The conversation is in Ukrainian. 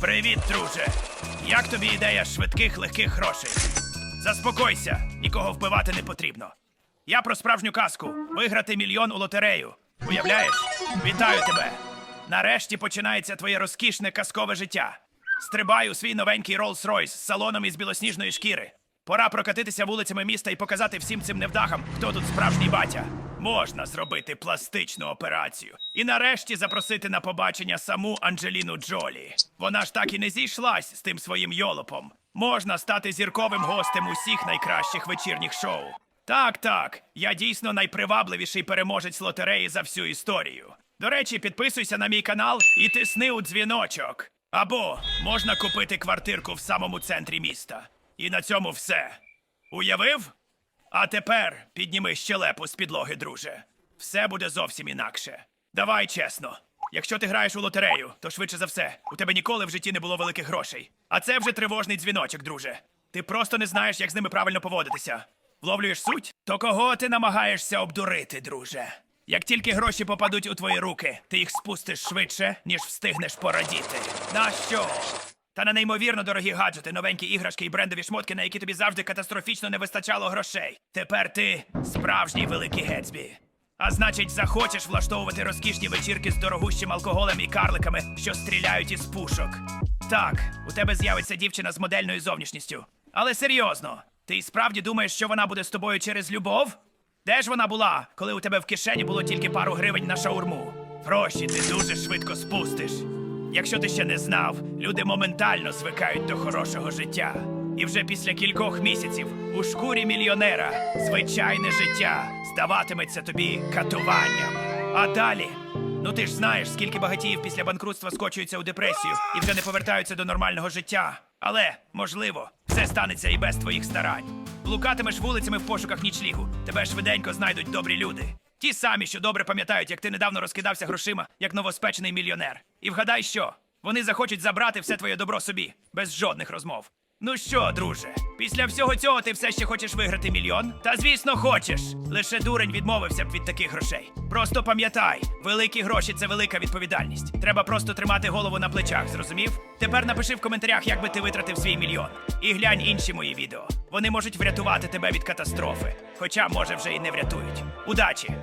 Привіт, друже. Як тобі ідея швидких легких грошей? Заспокойся, нікого вбивати не потрібно. Я про справжню казку виграти мільйон у лотерею. Уявляєш? Вітаю тебе! Нарешті починається твоє розкішне казкове життя. Стрибай у свій новенький Rolls-Royce з салоном із білосніжної шкіри. Пора прокатитися вулицями міста і показати всім цим невдахам, хто тут справжній батя. Можна зробити пластичну операцію і нарешті запросити на побачення саму Анджеліну Джолі. Вона ж так і не зійшлась з тим своїм йолопом. Можна стати зірковим гостем усіх найкращих вечірніх шоу. Так, так, я дійсно найпривабливіший переможець лотереї за всю історію. До речі, підписуйся на мій канал і тисни у дзвіночок. Або можна купити квартирку в самому центрі міста. І на цьому все. Уявив? А тепер підніми щелепу з підлоги, друже. Все буде зовсім інакше. Давай чесно. Якщо ти граєш у лотерею, то швидше за все, у тебе ніколи в житті не було великих грошей. А це вже тривожний дзвіночок, друже. Ти просто не знаєш, як з ними правильно поводитися. Вловлюєш суть? То кого ти намагаєшся обдурити, друже? Як тільки гроші попадуть у твої руки, ти їх спустиш швидше, ніж встигнеш порадіти. На що? Та на неймовірно дорогі гаджети, новенькі іграшки і брендові шмотки, на які тобі завжди катастрофічно не вистачало грошей. Тепер ти справжній великий Гетсбі. А значить, захочеш влаштовувати розкішні вечірки з дорогущим алкоголем і карликами, що стріляють із пушок. Так, у тебе з'явиться дівчина з модельною зовнішністю. Але серйозно, ти й справді думаєш, що вона буде з тобою через любов? Де ж вона була, коли у тебе в кишені було тільки пару гривень на шаурму? Гроші ти дуже швидко спустиш. Якщо ти ще не знав, люди моментально звикають до хорошого життя. І вже після кількох місяців у шкурі мільйонера звичайне життя здаватиметься тобі катуванням. А далі, ну ти ж знаєш, скільки багатіїв після банкрутства скочуються у депресію і вже не повертаються до нормального життя. Але, можливо, все станеться і без твоїх старань. Блукатимеш вулицями в пошуках нічлігу. Тебе швиденько знайдуть добрі люди. Ті самі, що добре пам'ятають, як ти недавно розкидався грошима, як новоспечений мільйонер. І вгадай, що вони захочуть забрати все твоє добро собі, без жодних розмов. Ну що, друже, після всього цього ти все ще хочеш виграти мільйон? Та звісно, хочеш. Лише дурень відмовився б від таких грошей. Просто пам'ятай, великі гроші це велика відповідальність. Треба просто тримати голову на плечах, зрозумів? Тепер напиши в коментарях, як би ти витратив свій мільйон. І глянь інші мої відео. Вони можуть врятувати тебе від катастрофи. Хоча, може, вже і не врятують. Удачі!